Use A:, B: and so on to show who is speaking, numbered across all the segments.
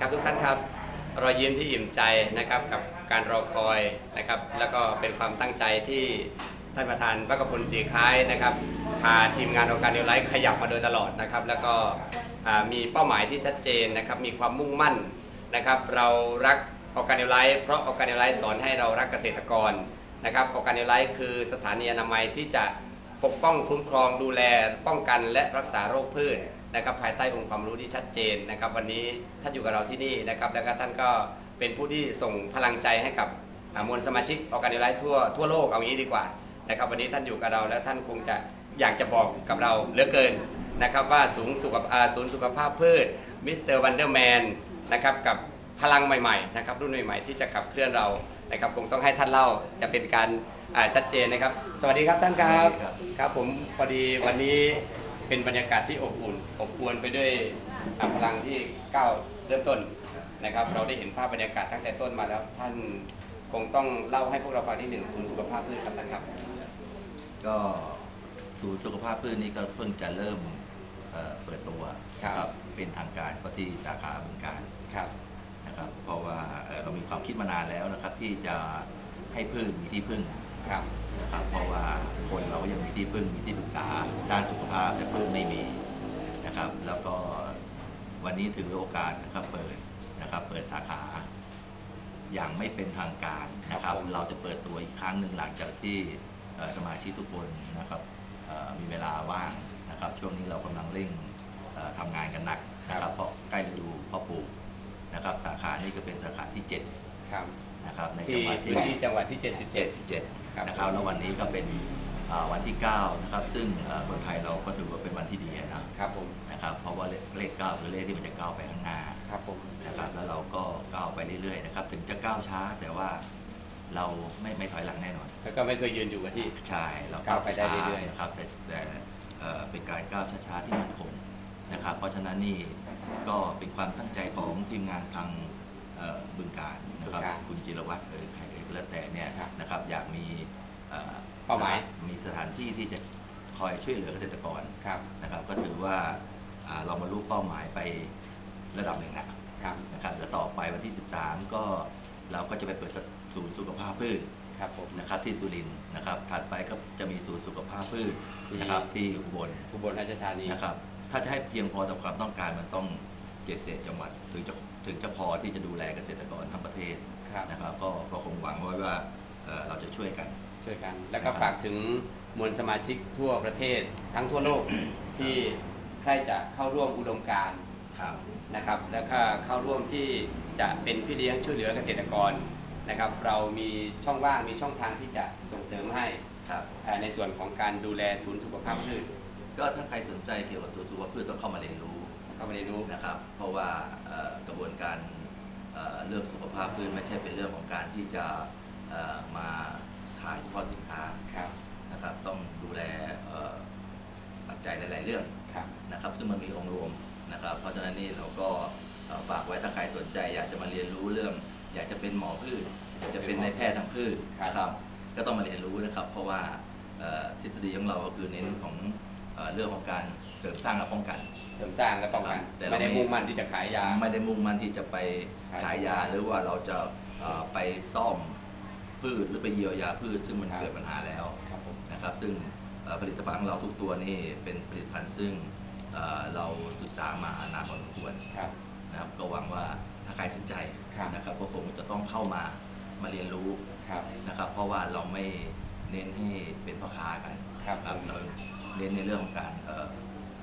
A: ครับทุกท่านครับรอยยิ้มที่อิ่มใจนะครับกับการรอคอยนะครับ แล้วก็เป็นความตั้งใจที่ท่านประธานพระกพลสีคล้ายนะครับพาทีมงานองค์การเดลไลท์ขยับมาโดยตลอดนะครับ แล้วก็มีเป้าหมายที่ชัดเจนนะครับมีความมุ่งมั่นนะครับ เรารักองค์การเดลไลท์เพราะองค์การเดลไลท์สอนให้เรารักเกษตรกรนะครับองค์การเดลไลท์คือสถานีอนามัยที่จะปกป้องคุ้มครองดูแลป้องกันและรักษาโรคพืช นะครับภายใต้องค์ความรู้ที่ชัดเจนนะครับ วันนี้ท่านอยู่กับเราที่นี่นะครับ แล้วก็ท่านก็เป็นผู้ที่ส่งพลังใจให้กับมวลสมาชิกออร์กนิไลท์ทั่วทั่วโลกเอางี้ดีกว่านะครับวันนี้ท่านอยู่กับเราแล้วท่านคงจะอยากจะบอกกับเราเหลือเกินนะครับว่าสูงสุขภาศูนย์สุขภาพพืชมิสเตอร์วันเดอร์แมนนะครับกับพลังใหม่ๆนะครับรุ่นใหม่ๆที่จะขับเคลื่อนเรานะครับคงต้องให้ท่านเล่าจะเป็นการชัดเจนนะครับ สวัสดีครับท่านครับครับผมพอดีวันนี้ เป็นบรรยากาศที่อบอุ่นอบอวลไปด้วยอะพลังที่ก้าวเริ่มต้นนะครับ เราได้เห็นภาพบรรยากาศตั้งแต่ต้นมาแล้ว ท่านคงต้องเล่าให้พวกเราฟังที่หนึ่งศูนย์สุขภาพพืชครับท่านครับ
B: ก็ศูนย์สุขภาพพืชนี่ก็เพิ่งจะเริ่มเอ่อเปิดตัว
A: ครับ
B: เป็นทางการก็ที่สาขาบึงการ
A: ครับ
B: นะครับ เพราะว่าเอ่อเรามีความคิดมานานแล้วนะครับ ที่จะให้พืชมีที่พึ่ง
A: ครับ
B: นะครับเพราะว่าคนเรายังมีที่พึ่งมีที่ปรึกษาด้านสุขภาพแต่พืชไม่มีนะครับ แล้วก็วันนี้ถือโอกาสนะครับเปิดนะครับเปิดสาขาอย่างไม่เป็นทางการนะครับ เราจะเปิดตัวอีกครั้งหนึ่งหลังจากที่สมาชิกทุกคนนะครับมีเวลาว่างนะครับ ช่วงนี้เรากำลังเร่งเอ่อทำงานกันหนักนะครับเพราะใกล้ฤดูเพาะปลูกนะครับ สาขานี้ก็เป็นสาขาที่7
A: ครับ
B: นะครับในจั
A: ที่
B: งหวัด
A: พื้นที่จังหวัดที่ 77
B: 77
A: ครับ
B: นะครับแล้ววันนี้ก็เป็นเอ่อวันที่ 9 นะครับ ซึ่งเอ่อคนไทยเราก็ถือว่าเป็นวันที่ดีนะ ครับ
A: ผม
B: นะครับ เพราะว่าเลขเลข 9 คือเลขที่มันจะก้าวไปข้างหน้า
A: ครับผม
B: นะครับ แล้วเราก็ก้าวไปเรื่อยๆนะครับ ถึงจะก้าวช้าแต่ว่าเราไม่ไม่ถอยหลังแน่นอน
A: แล้วก็ไม่เคยยืนอยู่กับที่
B: ใช่เรา
A: ก้าวไปได้
B: ช้
A: เรื่อยๆ
B: นะครับแต่แต่เอ่อเป็นการก้าวช้าๆที่มั่นคงนะครับ เพราะฉะนั้นนี่ก็เป็นความตั้งใจของทีมงานทางเอ่อ บึงการนะครับ
A: บึงกาฬ
B: คุณจิรวัตรเอ่ยใครเอ่ยก็แล้วแต่เนี่ย
A: ครับ
B: นะครับอยากมีเอ่อ
A: เป้าหมาย
B: มีสถานที่ที่จะคอยช่วยเหลือเกษตรกร
A: ครับ
B: นะครับ ก็ถือว่าอ่าเรามารู้เป้าหมายไประดับหนึ่งแล้ว
A: ครับ
B: นะครับแล้วต่อไปวันที่ 13 ก็เราก็จะไปเปิดศูนย์สุขภาพพืช
A: ครับผม
B: นะครับที่สุรินทร์นะครับ ถัดไปก็จะมีศูนย์สุขภาพพืช
A: ที่
B: นะครับที่อุบล
A: อุบลราชธานี
B: นะครับ ถ้าจะให้เพียงพอต่อความต้องการมันต้องเจ็ดเศษจังหวัดถึงจะ ถึงจะพอที่จะดูแลเกษตรกรทั้งประเทศ
A: ครับ
B: นะครับ ก็ก็คงหวังไว้ว่าเอ่อเราจะช่วยกัน
A: ช่วยกัน แล้วก็ฝากถึงมวลสมาชิกทั่วประเทศทั้งทั่วโลก ที่ใครจะเข้าร่วมอุดมการณ์
B: ครับ
A: นะครับ แล้วก็เข้าร่วมที่จะเป็นพี่เลี้ยงช่วยเหลือเกษตรกรนะครับ เรามีช่องว่างมีช่องทางที่จะส่งเสริมให้
B: ครับ
A: อ่าในส่วนของการดูแลศูนย์สุขภาพพืช
B: ก็ถ้าใครสนใจเกี่ยวกับศูนย์สุขภาพพืชต้องเข้ามาเรียนรู้
A: เข้ามาเรียนรู้
B: นะครับ เพราะว่าเอ่อกระบวนการเอ่อเรื่องสุขภาพพืชไม่ใช่เป็นเรื่องของการที่จะเอ่อมาขายเฉพาะสินค้า
A: ครับ
B: นะครับ ต้องดูแลเอ่อปัจจัยหลาย ๆ เรื่อง
A: ครับ
B: นะครับ ซึ่งมันมีองค์รวมนะครับ เพราะฉะนั้นนี่เราก็เอ่อฝากไว้ถ้าใครสนใจ อยากจะมาเรียนรู้เรื่อง อยากจะเป็นหมอพืชอยากจะเป็นนายแพทย์ทางพืชนะครับ ก็ต้องมาเรียนรู้นะครับ เพราะว่าเอ่อทฤษฎีของเราก็คือเน้นของเอ่อเรื่องของการเส ริมสร้างและป้องกัน
A: เสริมสร้างและป้องกัน
B: แต่เรา
A: ไม่ได้
B: ไม่
A: มุ่งมั่นที่จะขายยา
B: ไม่ได้มุ่งมั่นที่จะไป
A: ขาย
B: ขายยาหรือว่าเราจะเอ่อไปซ่อมพืชหรือไปเยียวยาพืชซึ่งมัน
A: ครับ
B: เกิดปัญหาแล้ว
A: ครับผม
B: นะครับ ซึ่งเอ่อผลิตภัณฑ์ของเราทุกตัวนี่เป็นผลิตภัณฑ์ซึ่งเอ่อเราศึกษามานานพอสมควร
A: ครับ
B: นะครับ ก็หวังว่าถ้าใครสนใจ
A: ครับ
B: นะครับก็คงจะต้องเข้ามามาเรียนรู้
A: ครับ
B: นะครับ เพราะว่าเราไม่เน้นให้เป็นพ่อค้ากัน
A: ครับ
B: เราเน้นในเรื่องของการเอ่อ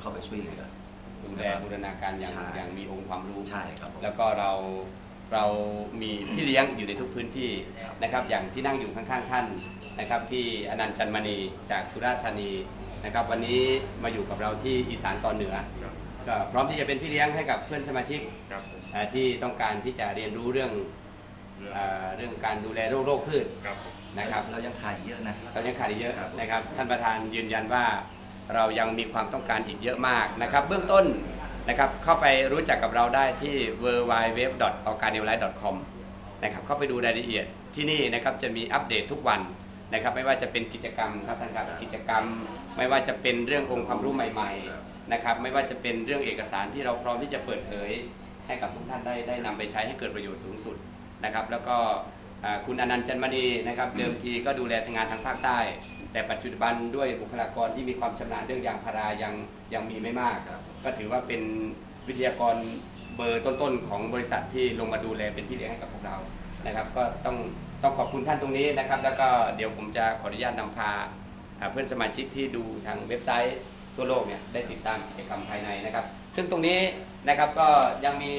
B: เข้าไปช่วยเหลือ
A: ดูแลบูรณาการอย่าง
B: ใช่
A: อย่างมีองค์ความรู้
B: ใช่ครับผม
A: แล้วก็เราเรามีพี่เลี้ยงอยู่ในทุกพื้นที่
B: ครับ
A: นะครับอย่างที่นั่งอยู่ข้างๆท่านนะครับพี่อนันต์จันมณีจากสุราษฎร์ธานีนะครับ วันนี้มาอยู่กับเราที่อีสานตอนเหนือ
C: ครับ
A: ก็พร้อมที่จะเป็นพี่เลี้ยงให้กับเพื่อนสมาชิก
C: ครับผม
A: เอ่อที่ต้องการที่จะเรียนรู้เรื่องเอ่อเรื่องการดูแลโรคโรคพืช
C: ครับผม
A: นะครับ
B: เรายังขายเยอะนะ
A: เรายังขาดอีกเยอะ
B: ครับ
A: นะครับ ท่านประธานยืนยันว่า เรายังมีความต้องการอีกเยอะมากนะครับ เบื้องต้นนะครับเข้าไปรู้จักกับเราได้ที่ w w w o r g a n i l i f e c o m นะครับเข้าไปดูรายละเอียดที่นี่นะครับจะมีอัปเดตทุกวันนะครับไม่ว่าจะเป็นกิจกรรมครับท่านครับกิจกรรม ไม่ว่าจะเป็นเรื่ององค์ความรู้ใหม่ๆนะครับไม่ว่าจะเป็นเรื่องเอกสารที่เราพร้อมที่จะเปิดเผย ให้กับทุกท่านได้ได้นำไปใช้ให้เกิดประโยชน์สูงสุดนะครับแล้วก็คุณอนันต์จันมณีนะครับเดิมทีก็ดูแลงานทางภาคใต้ แต่ปัจจุบันด้วยบุคลากรที่มีความชำนาญเรื่องยางพารายังยังมีไม่มาก
B: ครับ
A: ก็ถือว่าเป็นวิทยากรเบอร์ต้นๆของบริษัทที่ลงมาดูแลเป็นพี่เลี้ยงให้กับพวกเรานะครับ ก็ต้องต้องขอบคุณท่านตรงนี้นะครับ แล้วก็เดี๋ยวผมจะขออนุญาตนำพาอ่าเพื่อนสมาชิกที่ดูทางเว็บไซต์ทั่วโลกเนี่ยได้ติดตามกิจกรรมภายในนะครับ ซึ่งตรงนี้นะครับก็ยังมี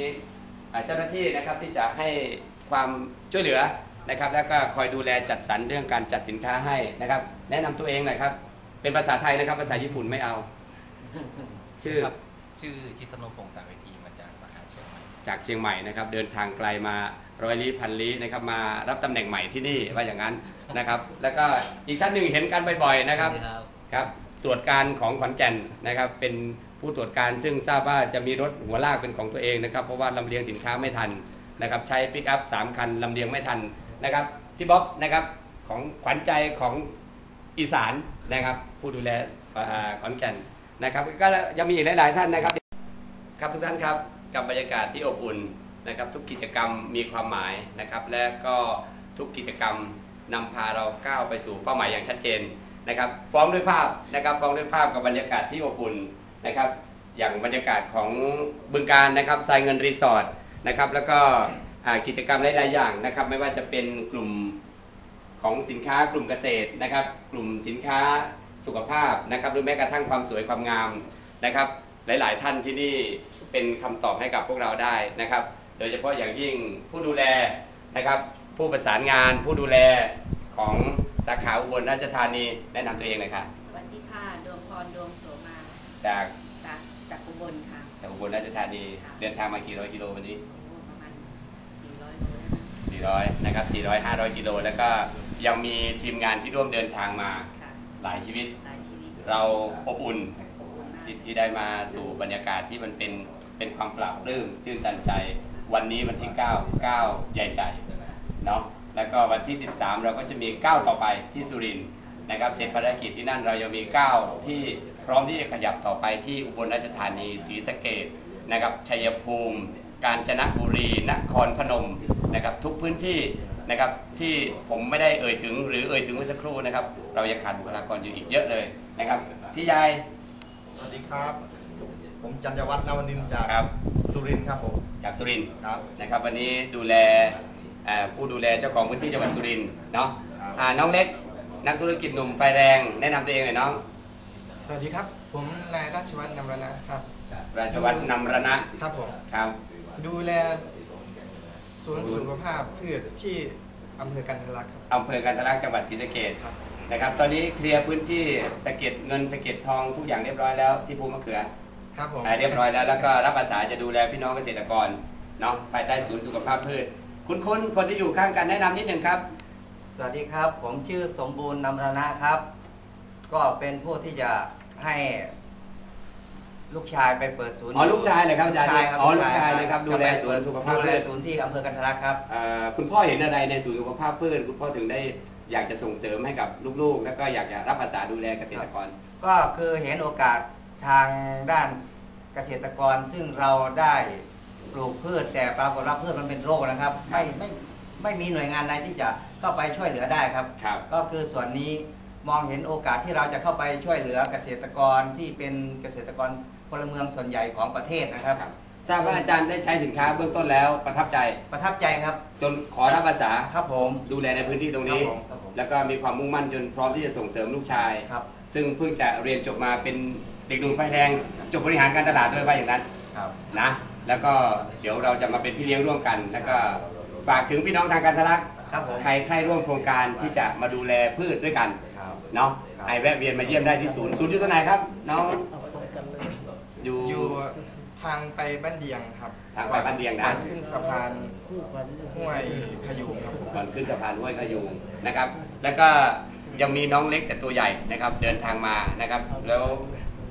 A: อ่าเจ้าหน้าที่นะครับที่จะให้ความช่วยเหลือ นะครับ แล้วก็คอยดูแลจัดสรรเรื่องการจัดสินค้าให้นะครับ แนะนำตัวเองหน่อยครับ เป็นภาษาไทยนะครับ ภาษาญี่ปุ่นไม่เอา ชื่อ
C: ครับชื่อชิสโนพงศ์ตาเวทีมาจากสาขาเชียงใหม่
A: จากเชียงใหม่นะครับ เดินทางไกลมาร้อยลี้พันลี้นะครับ มารับตำแหน่งใหม่ที่นี่ว่าอย่างนั้นนะครับ แล้วก็อีกท่านหนึ่งเห็นกันบ่อยๆนะครับ ครับตรวจการของขอนแก่นนะครับ เป็นผู้ตรวจการซึ่งทราบว่าจะมีรถหัวลากเป็นของตัวเองนะครับ เพราะว่าลำเลียงสินค้าไม่ทันนะครับ ใช้ปิกอัพสามคันลำเลียงไม่ทัน นะครับพี่บ๊อบนะครับของขวัญใจของอีสานนะครับ ผู้ดูแลขอนแก่นนะครับ ก็ยังมีอีกหลาย ๆ ท่านนะครับ ครับทุกท่านครับกับบรรยากาศที่อบอุ่นนะครับ ทุกกิจกรรมมีความหมายนะครับ และก็ทุกกิจกรรมนำพาเราก้าวไปสู่เป้าหมายอย่างชัดเจนนะครับฟ้องด้วยภาพนะครับฟ้องด้วยภาพกับบรรยากาศที่อบอุ่นนะครับ อย่างบรรยากาศของบึงการนะครับทรายเงินรีสอร์ทนะครับ แล้วก็ กิจกรรมหลายๆอย่างนะครับ ไม่ว่าจะเป็นกลุ่มของสินค้ากลุ่มเกษตรนะครับ กลุ่มสินค้าสุขภาพนะครับหรือแม้กระทั่งความสวยความงามนะครับ หลายๆท่านที่นี่เป็นคำตอบให้กับพวกเราได้นะครับ โดยเฉพาะอย่างยิ่งผู้ดูแลนะครับ ผู้ประสานงานผู้ดูแลของสาขาอุบลราชธานีแนะนำตัวเองเลยค่ะ
D: สวัสดีค่ะดวงพรดวงโสมา
A: จาก
D: จากจากอุบลค่ะ
A: จากอุบลราชธานี
D: ค่ะ
A: เดินทางมากี่ร้อยกิโลวันนี้
D: โอ้ประมาณ 400โลนะคะ
A: 400 นะครับ 400 500 กิโล แล้วก็ยังมีทีมงานที่ร่วมเดินทางมา
D: ค่ะ
A: หลายชีวิต
D: หลายชีวิต
A: เราอบอุ่น
D: อบอุ่นมาก
A: ที่ที่ได้มาสู่บรรยากาศที่มันเป็นเป็นความปราบปลื้มตื่นตันใจ วันนี้วันที่ 9 9 ใหญ่ๆเนาะ แล้วก็วันที่ 13 เราก็จะมี 9 ต่อไปที่สุรินทร์นะครับ เสร็จภารกิจที่นั่นเรายังมี 9 ที่พร้อมที่จะขยับต่อไปที่อุบลราชธานีศรีสะเกดนะครับชัยภูมิ กาญจนบุรี นครพนม นะครับทุกพื้นที่นะครับที่ผมไม่ได้เอ่ยถึงหรือเอ่ยถึงเมื่อสักครู่นะครับ เรายังขาดบุคลากรอยู่อีกเยอะเลยนะครับพี่ยาย
E: สวัสดีครับ ผมจันยวัฒน์นวนินทร์จาก
A: ครับ
E: สุรินทร์ครับผม
A: จากสุรินทร์
E: ครับ
A: นะครับ วันนี้ดูแลเอ่อผู้ดูแลเจ้าของพื้นที่จังหวัดสุรินทร์เนาะ
E: ครับ
A: อ่าน้องเล็ก นักธุรกิจหนุ่มไฟแรง แนะนำตัวเองหน่อยน้อง
F: สวัสดีครับ ผมนายราชวัฒน์นำรนะครับ
A: ราชวัฒน์นำรณะ
F: ครับผม
A: ครับ
F: ดูแล ศูนย์สุขภาพพืชที่อำเภอกันทะลักครับ
A: อำเภอกันทะลักจังหวัดศรีสะเกษ
F: ครับ
A: นะครับ ตอนนี้เคลียร์พื้นที่สะเก็ดเงินสะเก็ดทองทุกอย่างเรียบร้อยแล้วที่ภูมะเขือ
F: ครับผม
A: อ่าเรียบร้อยแล้วแล้วก็รับอาสาจะดูแลพี่น้องเกษตรกรเนาะภายใต้ศูนย์สุขภาพพืช คุณคุณคนที่อยู่ข้างกันแนะนำนิดหนึ่งครับ
G: สวัสดีครับ ผมชื่อสมบูรณ์นำรณะครับ ก็เป็นผู้ที่จะให้ ลูกชายไปเปิดศูนย์
A: อ๋อลูกชายเหรอครับอาจารย์
G: ลูกชายครับ
A: อ๋อลูกชายเลยครับดูแล
G: จะไป
A: สวนสุขภาพ
G: ดูแล
A: พืช
G: ศูนย์ที่อำเภอกันทรลักครับ
A: เอ่อคุณพ่อเห็นอะไรในศูนย์สุขภาพพืชคุณพ่อถึงได้อยากจะส่งเสริมให้กับลูกๆ แล้วก็อยากจะรับอาสาดูแลเกษตรกร
G: ก็คือเห็นโอกาสทางด้านเกษตรกรซึ่งเราได้ปลูกพืชแต่ปรากฏว่าพืชมันเป็นโรคนะครับ ไม่ไม่ไม่มีหน่วยงานใดที่จะเข้าไปช่วยเหลือได้ครับ
A: ครับ
G: ก็คือส่วนนี้มองเห็นโอกาสที่เราจะเข้าไปช่วยเหลือเกษตรกรที่เป็นเกษตรกร พลเมืองส่วนใหญ่ของประเทศนะครับ
A: ทราบว่าอาจารย์ได้ใช้สินค้าเบื้องต้นแล้วประทับใจ
G: ประทับใจครับ
A: จนขอรับอาสา
G: ครับผม
A: ดูแลในพื้นที่ตรงนี้
G: ครับผมครับผม
A: แล้วก็มีความมุ่งมั่นจนพร้อมที่จะส่งเสริมลูกชาย
G: ครับ
A: ซึ่งเพิ่งจะเรียนจบมาเป็นเด็กหนุ่มไฟแดงจบบริหารการตลาดด้วยว่าอย่างนั้น
G: ครับ
A: นะแล้วก็เดี๋ยวเราจะมาเป็นพี่เลี้ยงร่วมกัน แล้วก็ฝากถึงพี่น้องทางการทะลัก
G: ครับผม
A: ใครใครร่วมโครงการที่จะมาดูแลพืชด้วยกัน
G: ครับ
A: เนาะ
G: ครับ
A: ให้แวะเวียนมาเยี่ยมได้ที่ศูนย์ศูนย์อยู่ตรงไหนครับน้องอยู่
F: อยู่ ทางไปบ้านเดียงครับ
A: ทางไปบ้านเดียงนะ
F: ก่อขึ้นสะพานห้วยขยุงครับผม
A: ก่อนขึ้นสะพานห้วยขยุงนะครับ แล้วก็ยังมีน้องเล็กแต่ตัวใหญ่นะครับ เดินทางมานะครับ แล้ว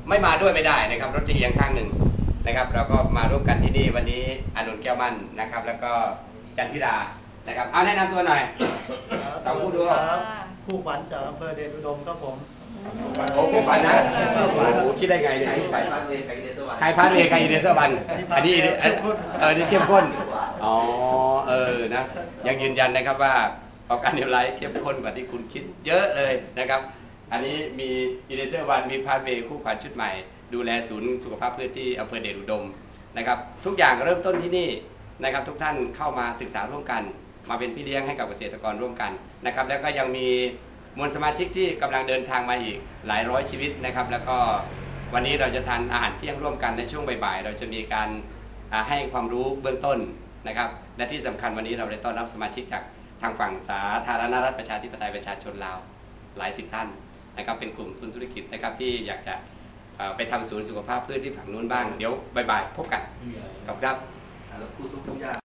A: ไม่มาด้วยไม่ได้นะครับ รถจะเอียงข้างหนึ่งนะครับ เราก็มาร่วมกันที่นี่วันนี้อานนท์แก้วมั่นนะครับ แล้วก็จันทิดานะครับเอาแนะนำตัวหน่อย สองผู้ดู
D: ค่ะ
E: ผู้ขวัญจากอำเภอเดชอุดมครับผม
D: ค
A: โอ้คู่ขวัญนะโอ้โหคิดได้ไงเนี่ยคู่ขวัญ
B: พาร์ทเวย์กับอินเดสวัน
A: ใครพาร์ทเวย์ใครอินเดสบันอันนี้เออเออนี่เข้มข้นอ๋อเออนะยังยืนยันนะครับว่าออกการเดลไลท์เข้มข้นกว่าที่คุณคิดเยอะเลยนะครับ อันนี้มีอินเดเซอร์วันมีพาร์ทเวคู่ขวัญชุดใหม่ ดูแลศูนย์สุขภาพพืชที่อำเภอเดชอุดมนะครับ ทุกอย่างเริ่มต้นที่นี่นะครับ ทุกท่านเข้ามาศึกษาร่วมกัน มาเป็นพี่เลี้ยงให้กับเกษตรกรร่วมกันนะครับ แล้วก็ยังมี มวลสมาชิกที่กำลังเดินทางมาอีกหลายร้อยชีวิตนะครับ แล้วก็วันนี้เราจะทานอาหารเที่ยงร่วมกันในช่วงบ่ายๆ เราจะมีการอ่าให้ความรู้เบื้องต้นนะครับ และที่สำคัญวันนี้เราได้ต้อนรับสมาชิกจากทางฝั่งสาธารณรัฐประชาธิปไตยประชาชนลาวหลายสิบท่านนะครับ เป็นกลุ่มทุนธุรกิจนะครับที่อยากจะเอ่อไปทำศูนย์สุขภาพพืชที่ฝั่งนู้นบ้าง เดี๋ยวบ่ายๆพบกันขอบคุณครับ
B: แล้วพูดทุกๆอย่าง